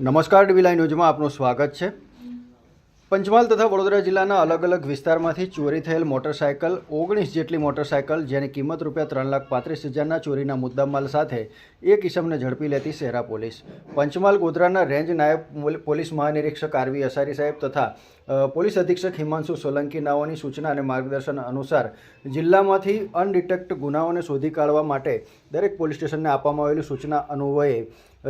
નમસ્કાર ડીવી ન્યૂઝમાં આપનું સ્વાગત છે. પંચમહાલ તથા વડોદરા જિલ્લાના અલગ અલગ વિસ્તારમાંથી ચોરી થયેલ મોટરસાયકલ ઓગણીસ જેટલી મોટરસાયકલ જેની કિંમત રૂપિયા ત્રણ લાખ પાંત્રીસ હજારના ચોરીના મુદ્દામાલ સાથે એક ઇસમને ઝડપી લેતી શહેરા પોલીસ. પંચમહાલ ગોધરાના રેન્જ નાયબ મોલ- પોલીસ મહાનિરીક્ષક આરવી અસારી સાહેબ તથા પોલીસ અધિક્ષક હિમાંશુ સોલંકી નાઓની સૂચના અને માર્ગદર્શન અનુસાર જિલ્લામાંથી અનડિટેક્ટ ગુનાઓને શોધી કાઢવા માટે દરેક પોલીસ સ્ટેશનને આપવામાં આવેલી સૂચના અન્વયે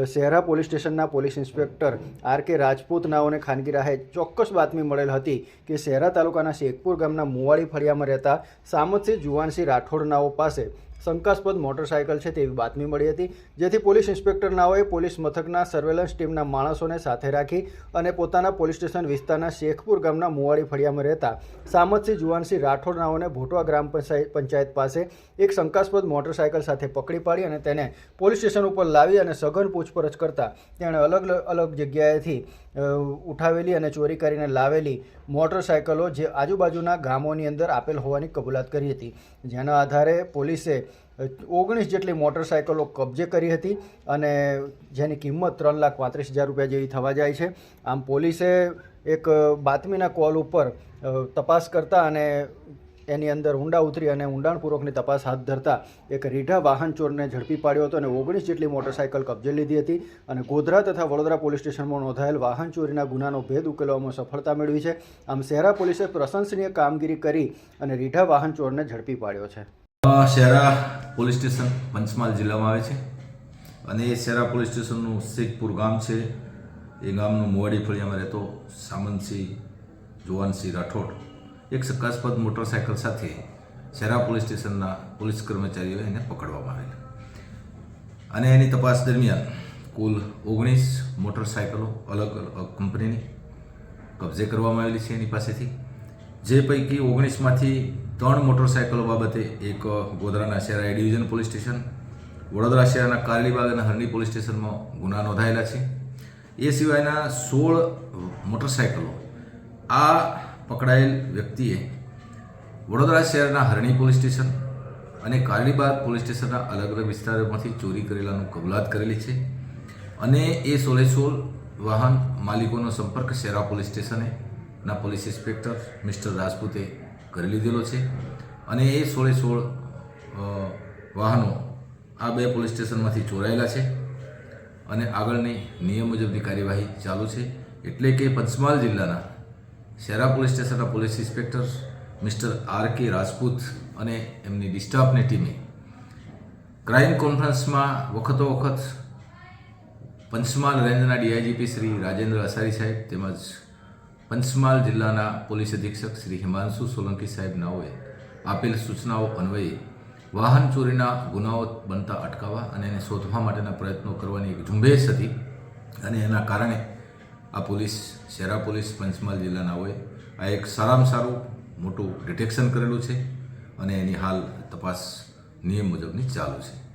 શહેરા પોલીસ સ્ટેશનના police inspector R K Rajput નાઓને ખાનગી રાહે ચોક્કસ બાતમી મળેલ હતી કે શહેરા તાલુકાના શેખપુર ગામના મુવાડી ફળિયામાં રહેતા સામતસિંહ જુવાનસિંહ રાઠોડ નાઓ પાસે શંકાસ્પદ મોટરસાયકલ છે તેવી બાતમી મળી હતી, જેથી પોલીસ ઇન્સ્પેક્ટર નાઓએ પોલીસ મથકના સર્વેલન્સ ટીમના માણસોને સાથે રાખી અને પોતાના પોલીસ સ્ટેશન વિસ્તારના શેખપુર ગામના મુવાડી ફળિયામાં રહેતા સામતસિંહ જુવાનસિંહ રાઠોડ નાઓને ભોટવા ગ્રામ પંચાયત પાસે એક શંકાસ્પદ મોટરસાયકલ સાથે પકડી પાડી અને તેને પોલીસ સ્ટેશન ઉપર લાવી અને સઘન પૂછપરછ કરતા તેણે અલગ અલગ જગ્યાએથી ઉઠાવેલી અને ચોરી કરીને લાવેલી મોટરસાયકલો જે આજુબાજુના ગામોની અંદર આપેલ હોવાની કબૂલાત કરી હતી. જેના આધારે પોલીસે ઓગણીસ જેટલી મોટરસાયકલો કબજે કરી હતી અને જેની કિંમત ત્રણ લાખ પાંત્રીસ હજાર રૂપિયા જેવી થવા જાય છે. આમ પોલીસે એક બાતમીના કોલ ઉપર તપાસ કરતા અને એની અંદર ઊંડા ઉતરી અને ઊંડાણપૂર્વકની તપાસ હાથ ધરતા એક રીઢા વાહન ચોરને ઝડપી પાડ્યો હતો અને ઓગણીસ જેટલી મોટરસાયકલ કબજે લીધી હતી અને ગોધરા તથા વડોદરા પોલીસ સ્ટેશનમાં નોંધાયેલ વાહન ચોરીના ગુનાનો ભેદ ઉકેલવામાં સફળતા મેળવી છે. આમ શહેરા પોલીસે પ્રશંસનીય કામગીરી કરી અને રીઢા વાહન ચોરને ઝડપી પાડ્યો છે. શહેરા પોલીસ સ્ટેશન પંચમહાલ જિલ્લામાં આવે છે અને એ શહેરા પોલીસ સ્ટેશનનું શેખપુર ગામ છે. એ ગામનું મોવાડી ફળિયામાં રહેતો સામંતસિંહ, જુવાનસિંહ રાઠોડ એક શંકાસ્પદ મોટરસાયકલ સાથે શહેરા પોલીસ સ્ટેશનના પોલીસ કર્મચારીઓએ એને પકડવામાં આવેલા. અને એની તપાસ દરમિયાન કુલ ઓગણીસ મોટરસાયકલો અલગ અલગ કંપનીની કબજે કરવામાં આવેલી છે એની પાસેથી. જે પૈકી ઓગણીસમાંથી ત્રણ મોટરસાયકલો બાબતે એક ગોધરાના Shehera A division police station, Vadodara શહેરના કારલીબાગ અને હરણી પોલીસ સ્ટેશનમાં ગુના નોંધાયેલા છે. એ સિવાયના સોળ મોટરસાયકલો આ પકડાયેલ વ્યક્તિએ વડોદરા શહેરના હરણી પોલીસ સ્ટેશન અને કારણીબાગ પોલીસ સ્ટેશનના અલગ અલગ વિસ્તારોમાંથી ચોરી કરેલાનું કબૂલાત કરેલી છે અને એ સોલેસોલ વાહન માલિકોનો સંપર્ક શેરા પોલીસ સ્ટેશને ના પોલીસ ઇન્સ્પેક્ટર મિસ્ટર રાજપૂતે કરી લીધેલો છે અને એ સોળે સોળ વાહનો આ બે પોલીસ સ્ટેશનમાંથી ચોરાયેલા છે અને આગળની નિયમ મુજબની કાર્યવાહી ચાલુ છે એટલે કે પંચમહાલ જિલ્લાના શહેરા પોલીસ સ્ટેશનના police inspector, mister R K Rajput અને એમની ડિસ્ટાફની ટીમે ક્રાઇમ કોન્ફરન્સમાં વખતો વખત પંચમહાલ રેન્જના ડીઆઈજીપી શ્રી રાજેન્દ્ર અસારી સાહેબ તેમજ પંચમહાલ જિલ્લાના પોલીસ અધિક્ષક શ્રી હિમાંશુ સોલંકી સાહેબ નાઓએ આપેલ સૂચનાઓ અન્વયે વાહન ચોરીના ગુનાઓ બનતા અટકાવવા અને એને શોધવા માટેના પ્રયત્નો કરવાની એક ઝુંબેશ હતી અને એના કારણે આ પોલીસ, શેરા પોલીસ, પંચમહાલ જિલ્લાનાઓએ આ એક સારામાં સારું મોટું ડિટેક્શન કરેલું છે અને એની હાલ તપાસ નિયમ મુજબની ચાલુ છે.